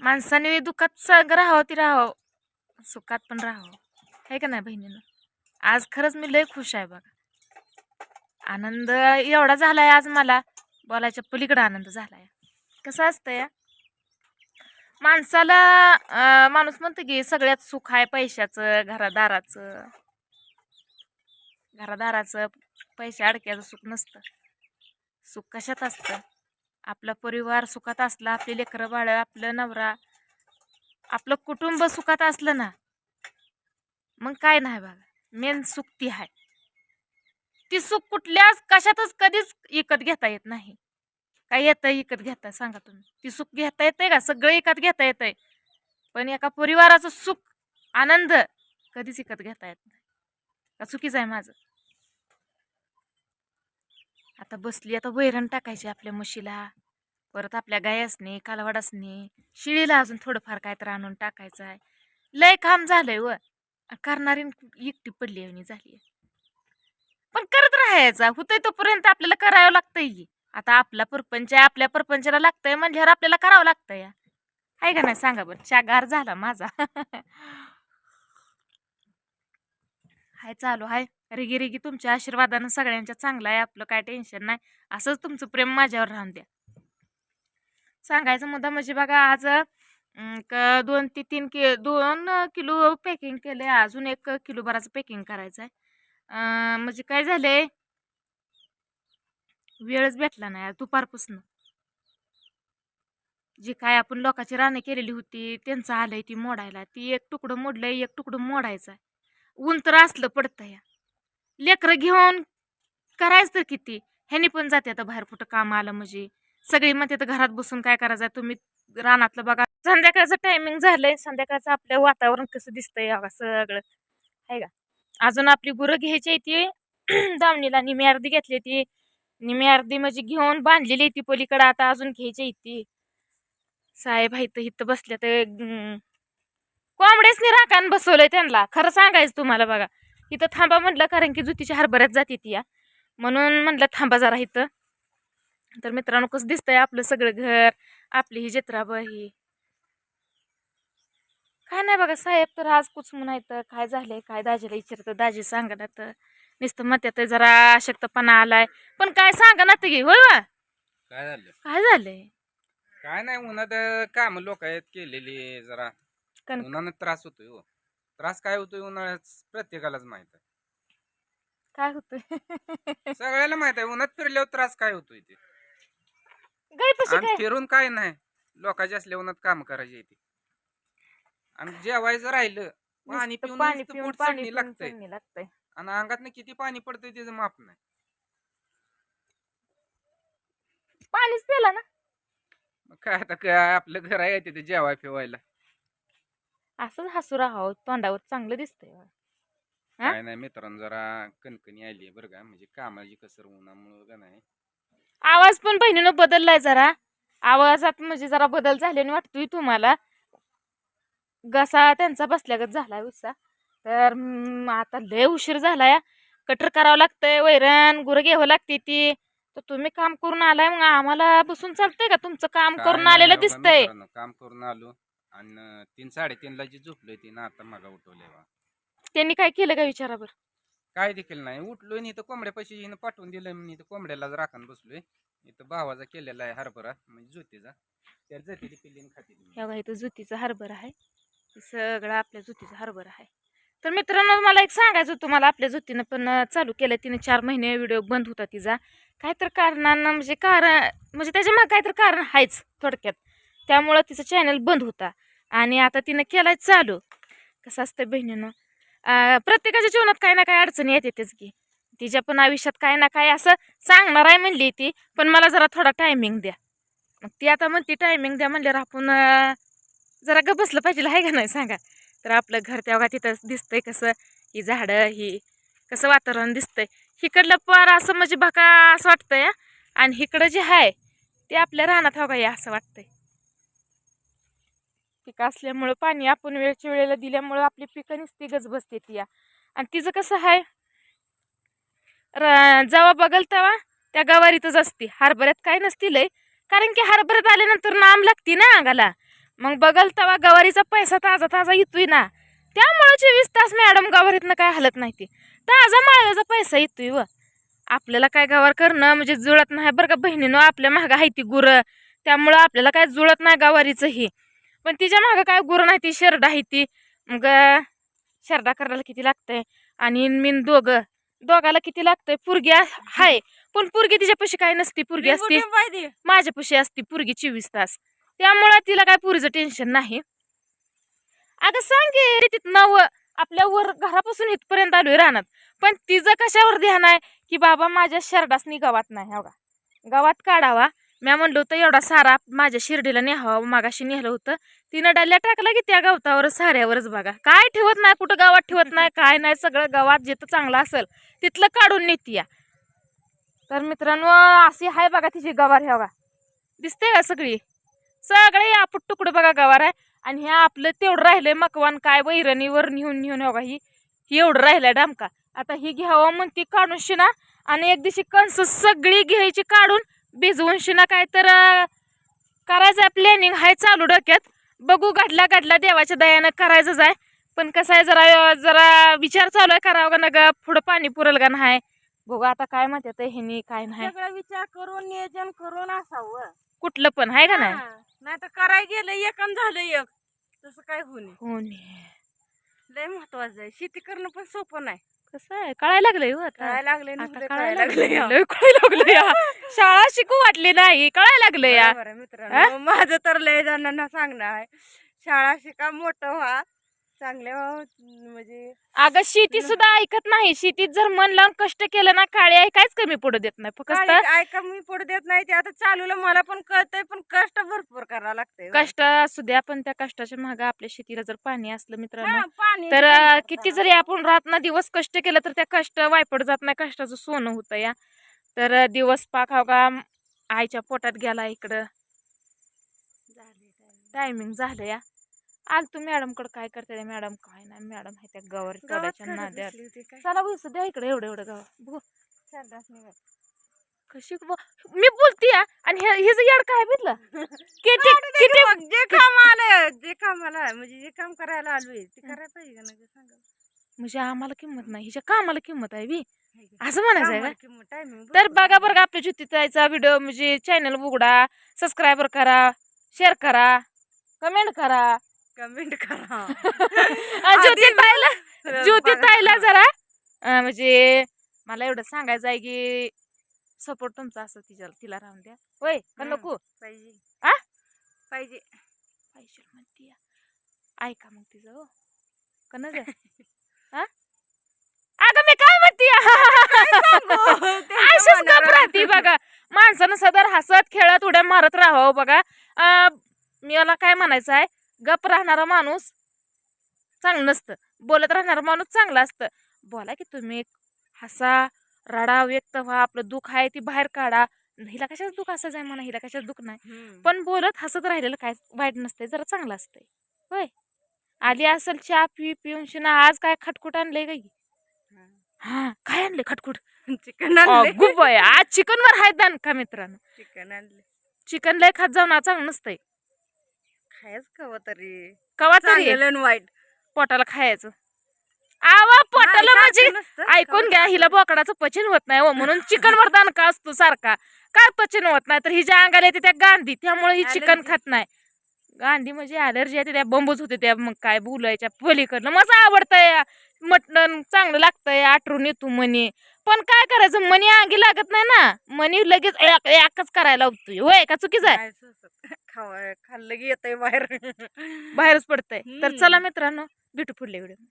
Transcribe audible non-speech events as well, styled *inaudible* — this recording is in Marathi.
माणसाने दुःखात सग राहावं ती राहावं. सुखात पण राहावं. आहे का नाही बहिणीनं? आज खरंच मी लय खुश आहे बघा. आनंद एवढा झालाय आज मला. बोलायच्या पलीकडे आनंद झालाय. कसं असतंय माणसाला माणूस म्हणतो की सगळ्यात सुख आहे पैशाचं घरादाराचं. घरादाराचं पैसे अडक्याचं सुख नसतं. सुख कशात असतं? आपला परिवार सुखात असला आपली लेकरं बाळ आपलं नवरा आपलं कुटुंब सुखात असलं ना मग काय नाही बघा मेन सुख ती आहे ती सुख कुठल्याच कशातच कधीच विकत घेता येत नाही. काय येतं विकत घेता सांगा तुम्ही. ती सुख घेता येतंय का? सगळं विकत घेता येतंय. पण एका परिवाराचं सुख आनंद कधीच विकत घेता येत नाही. का चुकीचं आहे माझं? आता बसली आता वैरण टाकायची आपल्या म्हशीला. परत आपल्या गायासनी कालवाडासनी शिळीला अजून थोडंफार काय तर आणून टाकायचं आहे लय काम झालंय व. करणारी एकटी पडली आणि झाली पण करत राहायचा. होतंय तोपर्यंत आपल्याला करावं लागतंय आता आपला परपंच आहे आपल्या परपंचाला लागतंय म्हणल्यावर आपल्याला करावं लागतंय आहे का नाही? सांगा बरं. चागार झाला माझा. *laughs* हाय चालू हाय. रिगी रिगी तुमच्या आशीर्वादानं सगळ्यांच्या चांगलं आहे आपलं काय टेन्शन नाही. असंच तुमचं प्रेम माझ्यावर राहून द्या. सांगायचं मुद्दा म्हणजे बघा आज क- दोन ते तीन कि दोन किलो पॅकिंग केलं आहे अजून एक किलो भराचं पॅकिंग करायचं आहे म्हणजे काय झालंय? वेळच भेटला नाही दुपारपासून. जी काय आपण लोकांची रानं केलेली होती त्यांचं आलंय ती मोडायला. ती एक तुकडं मोडलंय एक तुकडं मोडायचं आहे ऊन तर असलं पडतं या लेकरं घेऊन करायचं तर किती? ह्यानी पण जाते आता बाहेर कुठं काम आलं म्हणजे. सगळी म्हणते तर घरात बसून काय करायचं तुम्ही रानातलं बघा. संध्याकाळचं टायमिंग झालंय. संध्याकाळचं आपलं वातावरण कसं दिसतंय? बघा सगळं. आहे का? अजून आपली गुरं घ्यायची आहे ती. *clears throat* दावणीला निमी अर्धी घेतली ती. निमी अर्धी म्हणजे घेऊन बांधलेली आहे ती पलीकडं. आता अजून घ्यायची आहे ती. साहेब आहे तर इथं बसल्या तर कोंबड्यासनी राखान बसवलंय त्यांना. खरं सांगायचं तुम्हाला बघा. इथं थांबा म्हटलं कारण की जुतीच्या हरभऱ्यात जाते ती या म्हणून म्हटलं थांबा जरा इथं. तर मित्रांनो कसं दिसतंय आपलं सगळं घर आपली ही जत्राबाई ही. काय नाही बघा साहेब तर आज कुच म्हणायचं काय झालंय काय दाजीला विचारतं दाजी सांगा तर. नुसतं म्हणतात जरा अशक्तपणा आलाय. पण काय सांगा ना ते होय वा काय झालं? काय झालंय? काय नाही उन्हात काम लोक आहेत केलेली जरा. कण- उन्हानं त्रास होतोय हो. त्रास काय होतोय उन्हाळ्यात? प्रत्येकालाच माहीत आहे. काय होतंय? *laughs* सगळ्याला माहीत आहे उन्हात फिरल्यावर त्रास काय होतोय ते? गायपाशी आणि काय? फिरून काय नाही. लोकांच्या असल्या उन्हात काम करायचे ते. आणि जेवायचं राहिलं पाणी नुसतं पिऊन पाणी नुसतं पिऊन पोट पाणी चढणी पिऊन लागतंय. चढणी लागतंय. आणि अंगात किती पाणी पडतंय त्याचं माप नाही. पाणीच पिला ना? मग काय आता काय आपलं घर आहे तिथे जेवाय फिवायला असंच हसू राहावं तोंडावर चांगलं दिसतंय बघा. हा? काय नाही मित्रांनो जरा कणकणी आली बरं का म्हणजे कामाची कसर उन्हामुळं का नाही. आवाज पण बहिणीनं बदललाय जरा. आवाजात म्हणजे जरा बदल झाल्याने वाटतोय तुम्हाला. घसा त्यांचा बसल्यागत झालाय उसा. तर म, आता लय उशीर झालाय. कटर करावं लागतंय वैरण गुरं घ्यावं लागते ती. तर तुम्ही काम करून आलाय मग आम्हाला बसून चालतंय का? तुमचं काम काय करून नाही आलेलं दिसतंय. मित्रांनो, काम करून आलो. आणि तीन साडेतीनला जी झोपलोय ती ना आता मागा उठवलंय बा. त्यांनी काय केलं का विचारा बरं काय देखील नाही. उठलोय आणि इथं कोंबड्या पैसे हिनं पाठवून दिलंय मी इथं कोंबड्याला राखण बसलोय. इथं भावाचा केलेला आहे हरभरा म्हणजे ज्योतीचा. त्या जातीची पिल्लीन खाते ह्या बघा इथं जुतीचा हरभरा आहे. हे सगळं आपल्या जुतीचा हरभरा आहे. तर मित्रांनो मला एक सांगायचं होतं मला आपल्या जुतीनं पण चालू केलं तिने चार महिने व्हिडिओ बंद होता तिचा. काहीतरी कारणानं म्हणजे कारण म्हणजे त्याच्यामागे काहीतरी कारण आहेच थोडक्यात. त्यामुळं तिचं चॅनल बंद होता. आणि आता तिनं केलाय चालू. कसं असतं बहिणीनं? प्रत्येकाच्या जीवनात काही ना काही अडचणी येतेच की. तिच्या पण आयुष्यात काय ना काय असं सांगणार आहे म्हणली ती पण मला जरा थोडा टायमिंग द्या. मग ती आता म्हणते टायमिंग द्या म्हणल्यावर आपण जरा ग बसलं पाहिजे आहे का नाही सांगा. तर आपलं घर तेव्हा तिथं दिसतंय कसं ही झाडं ही कसं वातावरण दिसतंय. हिकडलं पार असं म्हणजे बघा असं वाटतंय आणि हिकडं जे आहे ते आपल्या रानात हवं आहे असं वाटतंय. पिकं असल्यामुळं पाणी आपण वेळच्या वेळेला दिल्यामुळं आपली पिकं निसती गज बसते ती या. आणि तिचं कसं आहे र जेव्हा बघल तेव्हा त्या गवारीतच असते. हरभऱ्यात काय नसतील कारण की हरभऱ्यात आल्यानंतर नाम लागते ना अंगाला. मग बघल तेव्हा गवारीचा पैसा ताजा ताजा येतोय ना. त्यामुळं चोवीस तास मॅडम गवारीतनं काय हलत नाही ते. ताजा माळव्याचा पैसा येतोय व. आपल्याला काय गवार करणं म्हणजे जुळत नाही. बरं का बहिणीनं आपल्या महागा आहे ती गुरं. त्यामुळं आपल्याला काय जुळत नाही गवारीचं ही. पण तिच्या मागं काय गुरं नाही ती शेरडा आहे ती. मग शेरडा करायला किती लागतंय? आणि मीन दोघं दोघाला किती लागतंय? पुरगी हाय. पण पुरगी तिच्यापाशी काय नसती पुरगी असती. माझ्यापाशी असती पुरगी चोवीस तास. त्यामुळं तिला काय पुरीचं टेन्शन नाही. अगं सांग की तिथनं व आपल्या वर घरापासून इथपर्यंत आलोय रानात. पण तिचं कशावर ध्यान आहे? की बाबा माझ्या शरडासनी गावात नाही एवढा गावात काढावा. म्या म्हणलं होतं एवढा सारा माझ्या शिर्डीला न्यावा मागाशी नेलं होतं. तिनं डाल्या टाकला की त्या गवतावर साऱ्यावरच बघा. काय ठेवत नाही कुठं गावात ठेवत नाही काय नाही सगळं गावात जिथं चांगलं असेल तिथलं काढून नेती या. तर मित्रांनो अशी आहे बघा तिची गवार ह्या बघा. दिसते का सगळी? सगळे आपट तुकडं बघा गवार आहे. आणि हे आपलं तेवढं राहिलंय मकवान काय वैरणीवर नेऊन नेऊन हो ही एवढं राहिलंय डामका. आता ही घ्यावं म्हणती काढून शिना आणि एक दिवशी कणस सगळी घ्यायची काढून भिजवून काय तर करायचं प्लॅनिंग आहे चालू डोक्यात. बघू गाठला गाठला देवाच्या दयानं करायचंच आहे पण कसं आहे जरा जरा विचार चालू आहे करावं का ना ग पुढं पाणी पुरल का नाही? बघू आता काय म्हणतात ह्यानी काय नाही. सगळं विचार करून नियोजन करून असावं. कुठलं पण आहे का नाही? नाही तर कराय गेलं एक आणि झालं एक. तसं काय होणे हो नी. लय महत्वाचं आहे. शेती करणं पण सोपं नाही. कसं आहे? कळायला लागलंय हो आता. कळायला लागले आता कळायला लागलंय. लय कळायला लागलंय या. *laughs* शाळा शिकू वाटली नाही. कळायला लागलं या. मित्रांनो. माझं तर लय जणांना सांगणं आहे. शाळा शिका मोठं व्हा. चांगले व्हा म्हणजे अगं शेती सुद्धा ऐकत नाही. शेतीत जर मन लावून कष्ट केलं ना काळी आई काहीच कमी पडू देत नाही. फक्त काळी काय कमी पडू देत नाही. ते आता चालूला मला पण कळतंय पण कष्ट भरपूर करावं लागतंय कष्ट असू द्या पण त्या कष्टाच्या मागे आपल्या शेतीला जर पाणी असलं मित्रांनो हा, पाणी तर अं, किती जरी आपण रात ना दिवस कष्ट केलं तर त्या कष्ट वायपट जात नाही कष्टाचं सोनं होतं या. तर अं, दिवस पाक हा का? आईच्या पोटात गेला इकडं. टायमिंग झालं या. आल तू मॅडमकडे काय करते? मॅडम काय नाही मॅडम आहे त्या गवर नाद्यात. काय? चला बस द्या इकडे एवढं एवढं गाव बघू. कशी मी बोलते आणि हे हिचं याड काय भेटलं *laughs* किती किती जे काम आलं जे कामाला म्हणजे जे काम करायला आलोय ते करायला पाहिजे का नाही सांगा. म्हणजे आम्हाला किंमत नाही हिच्या कामाला किंमत आहे बी? असं म्हणायचं आहे तर बघा. बरं आपल्या ज्योतिताईचा व्हिडिओ म्हणजे चॅनल उघडा सबस्क्राईबर करा शेअर करा कमेंट करा. कमेंट करा. *laughs* ज्योतिताईला ज्योतिताईला बघा. जरा अं, म्हणजे मला एवढं सांगायचं आहे की सपोर्ट तुमचा असं तिच्या तिला राहून द्या. होय का हम्म. नको. पाहिजे. आ? पाहिजे. पाहिजे म्हणती ऐका मग तिचं हो. का नजर *laughs* हा? अगं मी काय म्हणते *laughs* अशीच गप राहते बघा. माणसानं सदर हसत खेळत उड्या मारत राहावं बघा. अं, मला काय म्हणायचं आहे? गप राहणारा माणूस चांगलं नसतं. बोलत राहणारा माणूस चांगला असतं. बोला की तुम्ही हसा रडा व्यक्त व्हा. आपलं दुःख आहे ती बाहेर काढा. हिला कशाच दुःख असं आहे म्हणा हिला कशाच दुःख नाही. पण बोलत हसत राहिलेलं काय वाईट नसतंय जरा चांगलं असतंय. होय. आली असेल चहा पी पिऊन शिना आज काय खटखुट आणलंय का ही? काय आणले खटखुट? चिकन बाई, आज चिकन वर हाय दान का मित्रांनो? चिकन आणले चिकन लय खात जाऊ ना चांगलं नसतंय. खायच कव तरी. कवा तरी? चांगलं आणि वाईट. पोटाला खायचं. आवा पोटाला नाही, म्हणजे नसतं. ऐकून घ्या. हिला बोकडाचं पचन होत नाही हो म्हणून चिकन वर दानका असतो सारखा? काय पचन होत नाही? तर हिच्या अंगाला येते त्या गांधी त्यामुळे ही चिकन Allergy. खात नाही. गांधी म्हणजे अलर्जी येते त्या बंबूच होते त्या मग काय बोलायच्या पलीकडनं. मजा आवडतंय मटण चांगलं लागतंय आठरून येतो मनी. पण काय करायचं मनी अंगी लागत नाही ना. मनी लगेच एक- एकच करायला लावतोय. होय का चुकीचं आहे. खावा खाल्लं की येतंय बाहेर. बाहेरच पडतंय. तर. चला मित्रांनो भेटू पुढल्या व्हिडिओ